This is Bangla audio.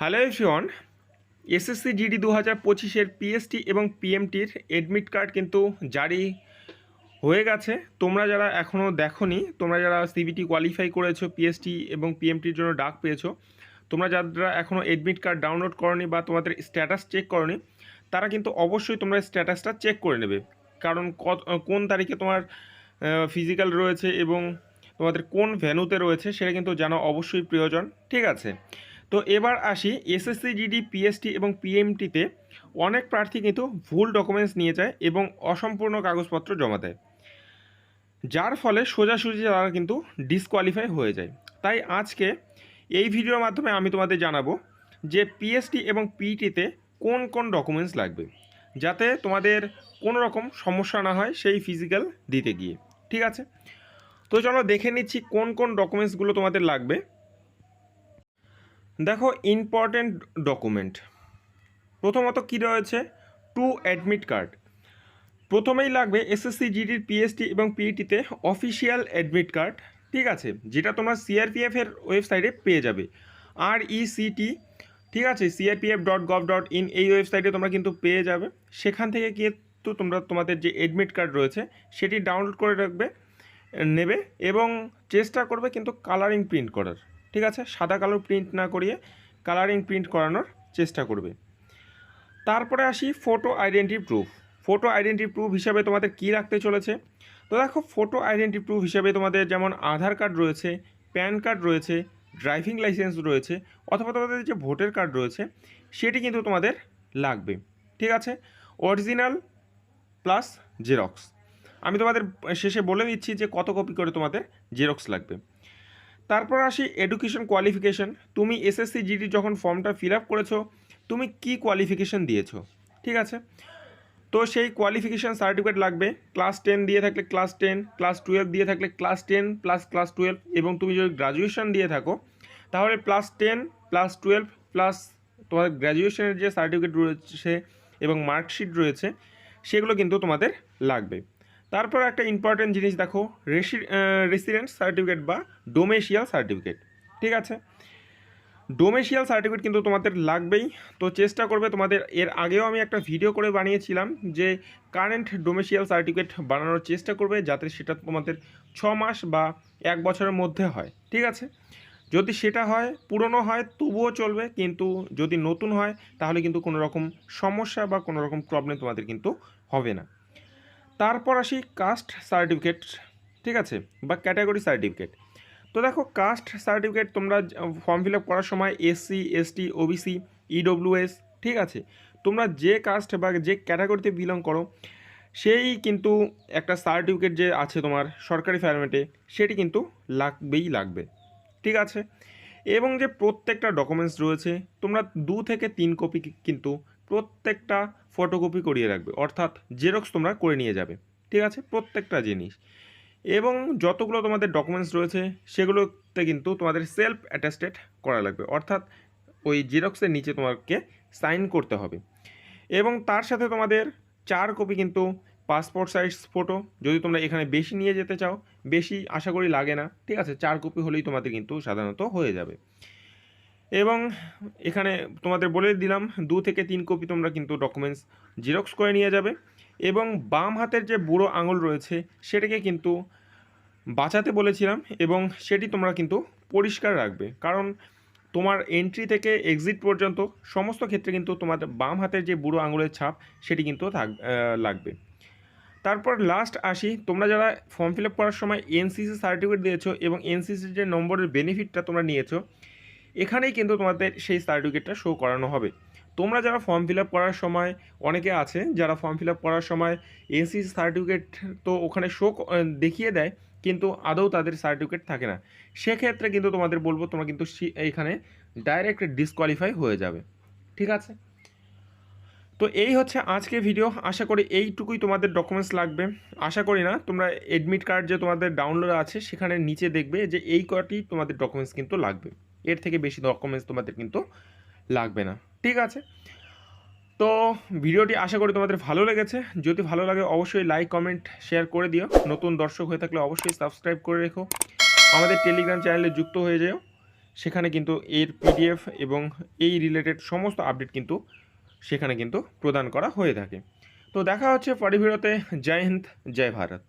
হ্যালো এভরিওয়ান, এসএসসি জিডি দু হাজার পঁচিশের পিএসটি এবং পিএমটির এডমিট কার্ড কিন্তু জারি হয়ে গেছে। তোমরা যারা এখনও দেখোনি, তোমরা যারা সিবিটি কোয়ালিফাই করেছ পিএসটি এবং পিএমটির জন্য ডাক পেয়েছ, তোমরা যারা এখনও এডমিট কার্ড ডাউনলোড করনি বা তোমাদের স্ট্যাটাস চেক করনি, তারা কিন্তু অবশ্যই তোমরা স্ট্যাটাসটা চেক করে নেবে। কারণ কোন তারিখে তোমার ফিজিক্যাল রয়েছে এবং তোমাদের কোন ভ্যানুতে রয়েছে, সেটা কিন্তু জানা অবশ্যই প্রয়োজন। ঠিক আছে? তো এবার আসি এসএসসি জিডি পিএসটি এবং পিএমটিতে অনেক প্রার্থী কিন্তু ভুল ডকুমেন্টস নিয়ে যায় এবং অসম্পূর্ণ কাগজপত্র জমা দেয়। যার ফলে সোজাসুজি তারা কিন্তু ডিসকোয়ালিফাই হয়ে যায়। তাই আজকে এই ভিডিওর মাধ্যমে আমি তোমাদের জানাব যে পিএসটি এবং পিটিতে কোন কোন ডকুমেন্টস লাগবে, যাতে তোমাদের কোনো রকম সমস্যা না হয় সেই ফিজিক্যাল দিতে গিয়ে। ঠিক আছে? তো চলো দেখে নিচ্ছি কোন কোন ডকুমেন্টসগুলো তোমাদের লাগবে। দেখো ইম্পর্ট্যান্ট ডকুমেন্ট প্রথমত কী রয়েছে? টু অ্যাডমিট কার্ড প্রথমেই লাগবে এসএসসি জিডির পিএসটি এবং পিইটিতে অফিসিয়াল অ্যাডমিট কার্ড ঠিক আছে? যেটা তোমরা সিআরপিএফের ওয়েবসাইটে পেয়ে যাবে। আর ইসিটি ঠিক আছে? CRPF dot gov dot in এই ওয়েবসাইটে তোমরা কিন্তু পেয়ে যাবে। সেখান থেকে কিন্তু তোমরা, তোমাদের যে অ্যাডমিট কার্ড রয়েছে, সেটি ডাউনলোড করে রাখবে, নেবে এবং চেষ্টা করবে কিন্তু কালারিং প্রিন্ট করার। ঠিক আছে? সাদা কালো প্রিন্ট না করিয়ে কালারিং প্রিন্ট করানোর চেষ্টা করবে। তারপরে আসি photo identity proof photo identity proof হিসাবে তোমাদের কী রাখতে চলেছে? তো দেখো ফটো আইডেন্টি প্রুফ হিসাবে তোমাদের যেমন আধার কার্ড রয়েছে প্যান কার্ড রয়েছে ড্রাইভিং লাইসেন্স রয়েছে, অথবা তোমাদের যে ভোটার কার্ড রয়েছে, সেটি কিন্তু তোমাদের লাগবে। ঠিক আছে? অরিজিনাল প্লাস জেরক্স আমি তোমাদের শেষে বলে দিচ্ছি যে কত কপি করে তোমাদের জেরক্স লাগবে। তারপর আসি এডুকেশন কোয়ালিফিকেশন তুমি এসএসসি জিডি যখন ফর্মটা ফিল আপ করেছ, তুমি কি কোয়ালিফিকেশন দিয়েছ? ঠিক আছে? তো সেই কোয়ালিফিকেশান সার্টিফিকেট লাগবে। ক্লাস টেন দিয়ে থাকলে ক্লাস টেন ক্লাস টুয়েলভ দিয়ে থাকলে class ten plus class twelve এবং তুমি যদি গ্রাজুয়েশন দিয়ে থাকো, তাহলে plus ten plus twelve plus তোমাদের গ্র্যাজুয়েশনের যে সার্টিফিকেট রয়েছে এবং মার্কশিট রয়েছে, সেগুলো কিন্তু তোমাদের লাগবে। তারপর একটা ইম্পর্টেন্ট জিনিস দেখো রেসি রেসিডেন্ট সার্টিফিকেট বা ডোমেশিয়াল সার্টিফিকেট ঠিক আছে? ডোমেশিয়াল সার্টিফিকেট কিন্তু তোমাদের লাগবেই। তো চেষ্টা করবে তোমাদের, এর আগেও আমি একটা ভিডিও করে বানিয়েছিলাম যে কারেন্ট ডোমেশিয়াল সার্টিফিকেট বানানোর চেষ্টা করবে যাতে সেটা তোমাদের ছ মাস বা এক বছরের মধ্যে হয়, ঠিক আছে? যদি সেটা হয়, পুরনো হয়, তবুও চলবে, কিন্তু যদি নতুন হয়, তাহলে কিন্তু কোনো রকম সমস্যা বা কোনো রকম প্রবলেম তোমাদের কিন্তু হবে না। তারপর আসি কাস্ট সার্টিফিকেট ঠিক আছে? বা ক্যাটাগরি সার্টিফিকেট তো দেখো কাস্ট সার্টিফিকেট তোমরা ফর্ম ফিল করার সময় এসসি এসটি ওবিসি ইডব্লিউএস ঠিক আছে? তোমরা যে কাস্ট বা যে ক্যাটাগরিতে বিলং করো, সেই কিন্তু একটা সার্টিফিকেট যে আছে তোমার সরকারি ফরম্যাটে সেটি কিন্তু লাগবেই লাগবে, ঠিক আছে? এবং যে প্রত্যেকটা ডকুমেন্টস রয়েছে, তোমরা দু থেকে তিন কপি কিন্তু প্রত্যেকটা ফটোকপি করিয়ে রাখবে। অর্থাৎ জেরক্স তোমরা করে নিয়ে যাবে। ঠিক আছে? প্রত্যেকটা জিনিস। এবং যতগুলো তোমাদের ডকুমেন্টস রয়েছে, সেগুলোতে কিন্তু তোমাদের সেলফ অ্যাটাস্টেড করা লাগবে। অর্থাৎ ওই জেরক্সের নিচে তোমাকে সাইন করতে হবে। এবং তার সাথে তোমাদের চার কপি কিন্তু পাসপোর্ট সাইজ ফটো যদি তোমরা এখানে বেশি নিয়ে যেতে চাও, বেশি আশা করি লাগে না। ঠিক আছে? চার কপি হলেই তোমাদের কিন্তু সাধারণত হয়ে যাবে। এবং এখানে তোমাদের বলে দিলাম, দু থেকে তিন কপি তোমরা কিন্তু ডকুমেন্টস জেরক্স করে নিয়ে যাবে এবং বাম হাতের যে বুড়ো আঙুল রয়েছে সেটাকে কিন্তু বাঁচাতে বলেছিলাম এবং সেটি তোমরা কিন্তু পরিষ্কার রাখবে। কারণ তোমার এন্ট্রি থেকে এক্সিট পর্যন্ত সমস্ত ক্ষেত্রে কিন্তু তোমার বাম হাতের যে বুড়ো আঙুলের ছাপ সেটি কিন্তু থাক লাগবে। তারপর লাস্ট আসি, তোমরা যারা ফর্ম ফিল আপ করার সময় এনসিসি সার্টিফিকেট দিয়েছ এবং এনসিসির যে নম্বরের বেনিফিটটা তোমরা নিয়েছো এখানেই কিন্তু তোমাদের সেই সার্টিফিকেটটা শো করানো হবে। তোমরা যারা ফর্ম ফিল আপ করার সময়, অনেকে আছে যারা ফর্ম ফিল আপ করার সময় এনসিসি সার্টিফিকেট তো ওখানে শো দেখিয়ে দেয়, কিন্তু আদৌ তাদের সার্টিফিকেট থাকে না। সেক্ষেত্রে কিন্তু তোমাদের বলব, তোমরা কিন্তু এখানে ডাইরেক্ট ডিসকোয়ালিফাই হয়ে যাবে। ঠিক আছে? তো এই হচ্ছে আজকে ভিডিও আশা করি এইটুকুই তোমাদের ডকুমেন্টস লাগবে। আশা করি না, তোমরা এডমিট কার্ড যে তোমাদের ডাউনলোড আছে, সেখানে নিচে দেখবে যে এই কটি তোমাদের ডকুমেন্টস কিন্তু লাগবে। এর থেকে বেশি ডকুমেন্টস তোমাদের কিন্তু লাগবে না। ঠিক আছে? তো ভিডিওটি আশা করি তোমাদের ভালো লেগেছে। যদি ভালো লাগে অবশ্যই লাইক কমেন্ট শেয়ার করে দিও। নতুন দর্শক হয়ে থাকলে অবশ্যই সাবস্ক্রাইব করে রেখো। আমাদের টেলিগ্রাম চ্যানেলে যুক্ত হয়ে যেও। সেখানে কিন্তু এর পিডিএফ এবং এই রিলেটেড সমস্ত আপডেট কিন্তু সেখানে কিন্তু প্রদান করা হয়ে থাকে। তো দেখা হচ্ছে পরের ভিডিওতে। জয় হিন্দ, জয় ভারত।